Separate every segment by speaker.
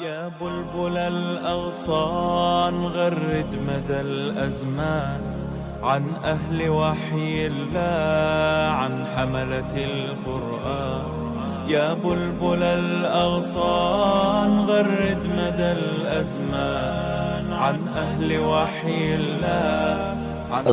Speaker 1: يا بلبل الأغصان غرد مدى الأزمان. عن أهل وحي الله عن حملة القرآن. يا بلبل الأغصان غرد مدى الأزمان. عن أهل وحي الله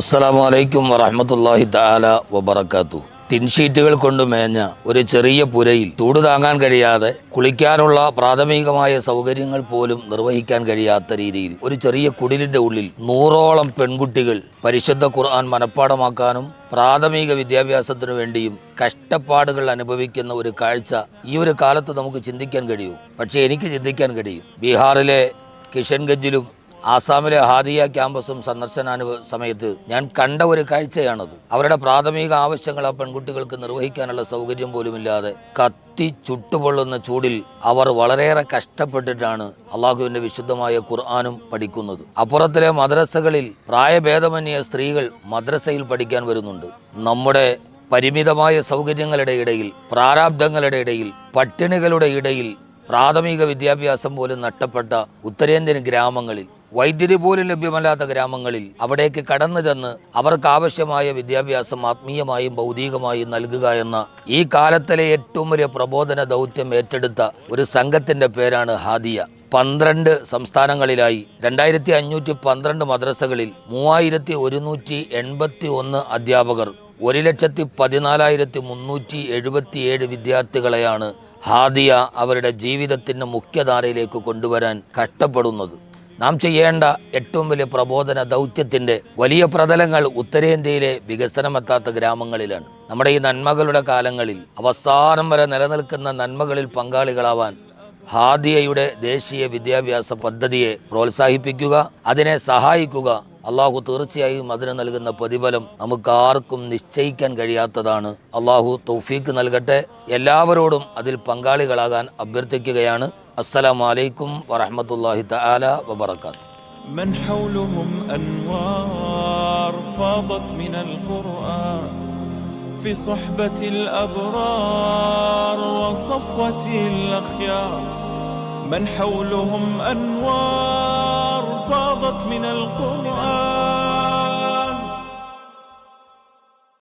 Speaker 1: السلام
Speaker 2: عليكم ورحمة الله تعالى وبركاته. ടിൻഷീറ്റുകൾ കൊണ്ട് മേഞ്ഞ ഒരു ചെറിയ പുരയിൽ ചൂട് താങ്ങാൻ കഴിയാതെ കുളിക്കാനുള്ള പ്രാഥമികമായ സൗകര്യങ്ങൾ പോലും നിർവഹിക്കാൻ കഴിയാത്ത രീതിയിൽ ഒരു ചെറിയ കുടിലിന്റെ ഉള്ളിൽ നൂറോളം പെൺകുട്ടികൾ പരിശുദ്ധ ഖുർആൻ മനഃപ്പാടമാക്കാനും പ്രാഥമിക വിദ്യാഭ്യാസത്തിനു വേണ്ടിയും കഷ്ടപ്പാടുകൾ അനുഭവിക്കുന്ന ഒരു കാഴ്ച ഈ ഒരു കാലത്ത് നമുക്ക് ചിന്തിക്കാൻ കഴിയും. പക്ഷേ എനിക്ക് ചിന്തിക്കാൻ കഴിയും. ബീഹാറിലെ കിഷൻഗഞ്ചിലും ആസാമിലെ ഹാദിയ ക്യാമ്പസും സന്ദർശനാനുഭവ സമയത്ത് ഞാൻ കണ്ട ഒരു കാഴ്ചയാണത്. അവരുടെ പ്രാഥമിക ആവശ്യങ്ങൾ ആ പെൺകുട്ടികൾക്ക് നിർവഹിക്കാനുള്ള സൗകര്യം പോലുമില്ലാതെ കത്തി ചുട്ടുപൊള്ളുന്ന ചൂടിൽ അവർ വളരെയേറെ കഷ്ടപ്പെട്ടിട്ടാണ് അള്ളാഹുവിന്റെ വിശുദ്ധമായ ഖുർആാനും പഠിക്കുന്നത്. അപ്പുറത്തിലെ മദ്രസകളിൽ പ്രായഭേദമന്യ സ്ത്രീകൾ മദ്രസയിൽ പഠിക്കാൻ വരുന്നുണ്ട്. നമ്മുടെ പരിമിതമായ സൗകര്യങ്ങളുടെ ഇടയിൽ പ്രാരാബ്ദങ്ങളുടെ ഇടയിൽ പട്ടിണികളുടെ ഇടയിൽ പ്രാഥമിക വിദ്യാഭ്യാസം പോലും നഷ്ടപ്പെട്ട ഉത്തരേന്ത്യൻ ഗ്രാമങ്ങളിൽ വൈദ്യുതി പോലും ലഭ്യമല്ലാത്ത ഗ്രാമങ്ങളിൽ അവിടേക്ക് കടന്നു ചെന്ന് അവർക്ക് ആവശ്യമായ വിദ്യാഭ്യാസം ആത്മീയമായും ഭൗതികമായും നൽകുക എന്ന ഈ കാലത്തിലെ ഏറ്റവും വലിയ പ്രബോധന ദൗത്യം ഏറ്റെടുത്ത ഒരു സംഘത്തിന്റെ പേരാണ് ഹാദിയ. പന്ത്രണ്ട് സംസ്ഥാനങ്ങളിലായി രണ്ടായിരത്തി അഞ്ഞൂറ്റി പന്ത്രണ്ട് മദ്രസകളിൽ മൂവായിരത്തി ഒരുന്നൂറ്റി എൺപത്തി ഒന്ന് അധ്യാപകർ ഒരു ലക്ഷത്തി പതിനാലായിരത്തി മുന്നൂറ്റി എഴുപത്തിയേഴ് വിദ്യാർത്ഥികളെയാണ് ഹാദിയ അവരുടെ ജീവിതത്തിന്റെ മുഖ്യധാരയിലേക്ക് കൊണ്ടുവരാൻ കഷ്ടപ്പെടുന്നത്. നാം ചെയ്യേണ്ട ഏറ്റവും വലിയ പ്രബോധന ദൗത്യത്തിന്റെ വലിയ പ്രതലങ്ങൾ ഉത്തരേന്ത്യയിലെ വികസനമെത്താത്ത ഗ്രാമങ്ങളിലാണ്. നമ്മുടെ ഈ നന്മകളുടെ കാലങ്ങളിൽ അവസാനം വരെ നിലനിൽക്കുന്ന നന്മകളിൽ പങ്കാളികളാവാൻ ഹാദിയയുടെ ദേശീയ വിദ്യാഭ്യാസ പദ്ധതിയെ പ്രോത്സാഹിപ്പിക്കുക അതിനെ സഹായിക്കുക അള്ളാഹു തീർച്ചയായും അതിന് നൽകുന്ന പ്രതിഫലം നമുക്ക് ആർക്കും നിശ്ചയിക്കാൻ കഴിയാത്തതാണ്. അള്ളാഹു തൗഫീക്ക് നൽകട്ടെ. എല്ലാവരോടും അതിൽ പങ്കാളികളാകാൻ അഭ്യർത്ഥിക്കുകയാണ്. السلام عليكم ورحمة الله تعالى وبركاته.
Speaker 1: من حولهم أنوار فاضت من القرآن في صحبة الأبرار وصفوة الأخيار. من حولهم أنوار فاضت من القرآن